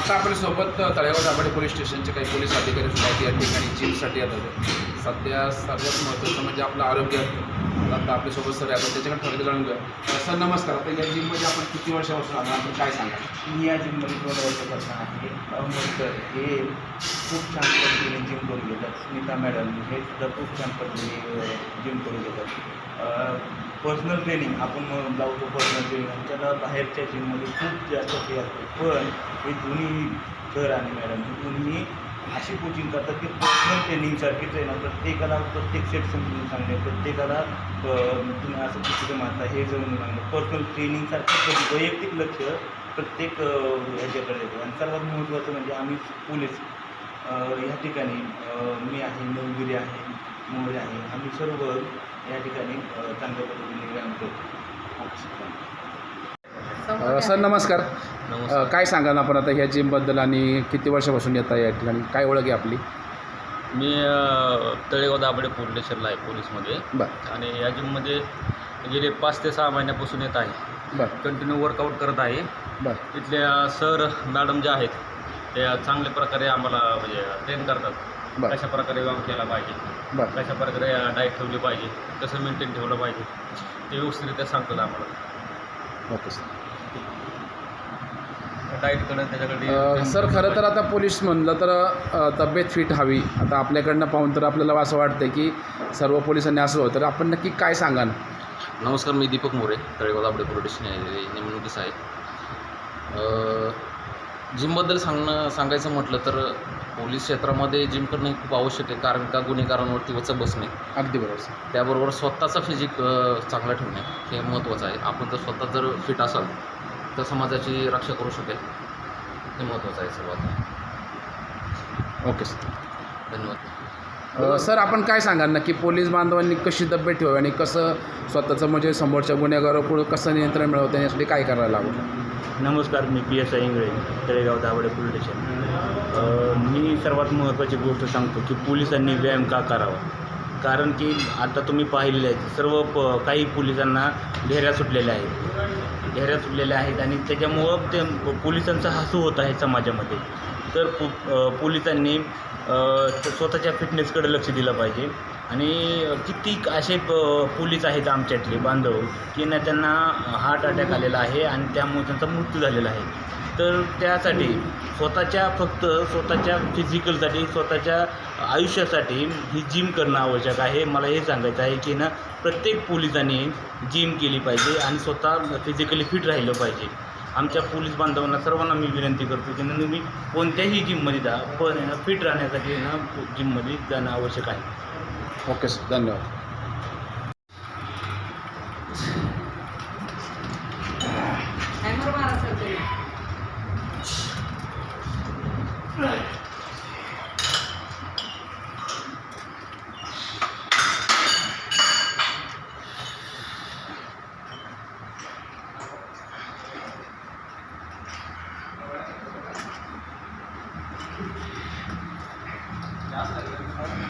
आता आपल्यासोबत तळेगाव दाभाडे पोलीस स्टेशनचे काही पोलीस अधिकारी सुद्धा आहेत. या ठिकाणी जिमसाठी येत होते. सध्या सर्वात महत्त्वाचं म्हणजे आपलं आरोग्य. आता आपल्यासोबत सर आपण त्याच्याकडे थोडं जाणून घेऊया. सर नमस्कार. आता या जिममध्ये आपण किती वर्षापासून आलो आपण काय सांगा मी या जिममध्ये दोन वर्षापासून आहे. अहमदकर हे खूप छान पद्धतीने जिम करून घेतात. स्मिता मॅडम हे सुद्धा खूप छान पद्धतीने जिम करून घेतात. पर्सनल ट्रेनिंग आपण लावतो पर्सनल ट्रेनिंग त्याला बाहेरच्या जिममध्ये खूप जास्त फी असते. पण हे दोन्ही सर आणि मॅडम हे दोन्ही अशी कोचिंग करतात की पर्सनल ट्रेनिंगसारखीच आहे ना. प्रत्येकाला प्रत्येक सेट समजून सांगणे प्रत्येकाला तुम्ही असं पुस्तकं मारता हे जमून सांगणे. पर्सनल ट्रेनिंगसारखं वैयक्तिक लक्ष प्रत्येक ह्याच्याकडे येतो आणि सर्वात महत्त्वाचं म्हणजे आम्ही पोलीस ह्या ठिकाणी मी आहे नवगिरी आहे. मोरे आहे. आम्ही सर्व या ठिकाणी चांगल्या पद्धतीने व्यायाम करतो. सर नमस्कार. काय सांगाल आपण आता ह्या जिमबद्दल आणि किती वर्षापासून येत आहे या ठिकाणी? काय ओळख आहे आपली? मी तळेगाव दाभाडे पोलीस स्टेशनला आहे पोलीसमध्ये बरं. आणि या जिममध्ये गेले पाच ते सहा महिन्यापासून येत आहे. बरं. कंटिन्यू वर्कआउट करत आहे. बरं. तिथल्या सर मॅडम ज्या आहेत त्या चांगल्या प्रकारे आम्हाला म्हणजे ट्रेन करतात. बरं. कशा प्रकारे व्यायाम केला पाहिजे? बरं. कशा प्रकारे डाईट ठेवली पाहिजे? कसं मेंटेन ठेवलं पाहिजे? ते व्यवस्थितरित्या सांगतात आम्हाला. Okay sir. त्याच्याकडे सर खरं तर आता पोलीस म्हणलं तर अ, तब्येत फिट हवी. आता आपल्याकडनं पाहून तर आपल्याला असं वाटतं की सर्व पोलिसांनी असं होतं. तर आपण नक्की काय सांगाल? नमस्कार मी दीपक मोरे तळेगाव दाबडे पोलीस स्टेशन आहे नेमणुकीस आहे. अ, जिमबद्दल सांगणं सांगायचं म्हटलं तर पोलीस क्षेत्रामध्ये जिम करणं हे खूप आवश्यक आहे कारण का गुन्हेगारांवरती वचक बसणे. अगदी बरोबर त्याबरोबर स्वतःचा फिजिक अ, चांगला ठेवणे हे महत्त्वाचं आहे. आपण जर स्वतः जर फिट असाल तर समाजाची रक्षा करू शकेल हे महत्त्वाचं आहे सर्वात. Okay sir. धन्यवाद. सर आपण काय सांगाल? नक्की पोलीस बांधवांनी कशी तब्येत ठेवावी आणि कसं स्वतःचं म्हणजे समोरच्या गुन्हेगारापुढं कसं नियंत्रण मिळवतं यासाठी काय करायला हवं नमस्कार मी P S I Ingle Talegaon Dabhade police station. मी सर्वात महत्त्वाची गोष्ट सांगतो की पोलिसांनी व्यायाम का करावा? कारण की आता तुम्ही पाहिलेले आहेत सर्व प काही पोलिसांना ढेऱ्या सुटलेल्या आहेत. ढेऱ्या सुटलेल्या आहेत आणि त्याच्यामुळं ते पोलिसांचा हसू होत आहे समाजामध्ये. तर पो पोलिसांनी स्वतःच्या फिटनेसकडे लक्ष दिलं पाहिजे. आणि कित्येक असे प- पोलीस आहेत आमच्यातले बांधव की ना त्यांना हार्ट अटॅक आलेला आहे आणि त्यामुळे त्यांचा मृत्यू झालेला आहे. तर त्यासाठी स्वतःच्या फक्त स्वतःच्या फिजिकलसाठी स्वतःच्या आयुष्यासाठी ही जिम करणं आवश्यक आहे. मला हे सांगायचं आहे की ना प्रत्येक पोलिसांनी जिम केली पाहिजे आणि स्वतः फिजिकली फिट राहिलं पाहिजे. आमच्या पोलीस बांधवांना सर्वांना मी विनंती करतो की ना तुम्ही कोणत्याही जिममध्ये जा पण फिट राहण्यासाठी ना जिममध्ये जाणं आवश्यक आहे. ओके सर धन्यवाद Gracias.